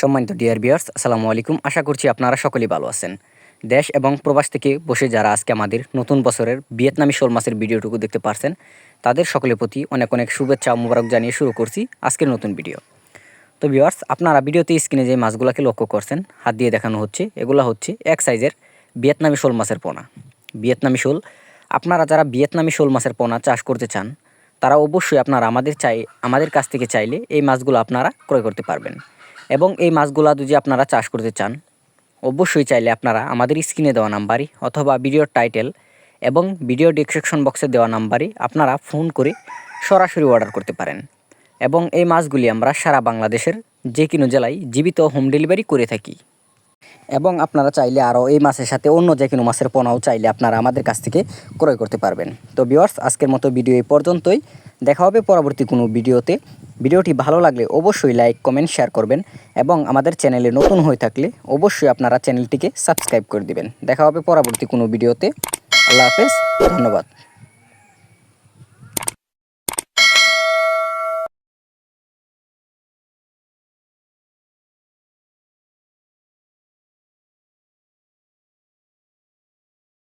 সম্মানিত ডিয়ার বিয়ার্স আসসালামু আলাইকুম। আশা করছি আপনারা সকলেই ভালো আছেন। দেশ এবং প্রবাস থেকে বসে যারা আজকে আমাদের নতুন বছরের ভিয়েতনামি শোল মাছের ভিডিওটুকু দেখতে পারছেন, তাদের সকলের প্রতি অনেক অনেক শুভেচ্ছা ও মোবারক জানিয়ে শুরু করছি আজকের নতুন ভিডিও তো ভিউয়ার্স আপনারা ভিডিওতে স্ক্রিনে যে মাছগুলোকে লক্ষ্য করছেন, হাত দিয়ে দেখানো হচ্ছে, এগুলো হচ্ছে এক সাইজের ভিয়েতনামি শোল মাছের পোনা। ভিয়েতনামি শোল, আপনারা যারা ভিয়েতনামি শোল মাছের পোনা চাষ করতে চান, তারা অবশ্যই আপনারা আমাদের চাই, আমাদের কাছ থেকে চাইলে এই মাছগুলো আপনারা ক্রয় করতে পারবেন। এবং এই মাছগুলো যদি আপনারা চাষ করতে চান, অবশ্যই চাইলে আপনারা আমাদের স্ক্রিনে দেওয়া নাম্বারই অথবা ভিডিওর টাইটেল এবং ভিডিও ডিসক্রিপশন বক্সে দেওয়া নাম্বারই আপনারা ফোন করে সরাসরি অর্ডার করতে পারেন। এবং এই মাছগুলি আমরা সারা বাংলাদেশের যে কোনো জেলায় জীবিত হোম ডেলিভারি করে থাকি। এবং আপনারা চাইলে আরও এই মাছের সাথে অন্য যে কোনো মাছের পোনাও চাইলে আপনারা আমাদের কাছ থেকে ক্রয় করতে পারবেন। তো ভিউয়ার্স আজকের মতো ভিডিও এই পর্যন্তই। দেখা হবে পরবর্তী কোনো ভিডিওতে। ভিডিওটি ভালো লাগলে অবশ্যই লাইক, কমেন্ট, শেয়ার করবেন এবং আমাদের চ্যানেলে নতুন হয়ে থাকলে অবশ্যই আপনারা চ্যানেলটিকে সাবস্ক্রাইব করে দিবেন। দেখা হবে পরবর্তী কোনো ভিডিওতে। আল্লাহ হাফেজ, ধন্যবাদ।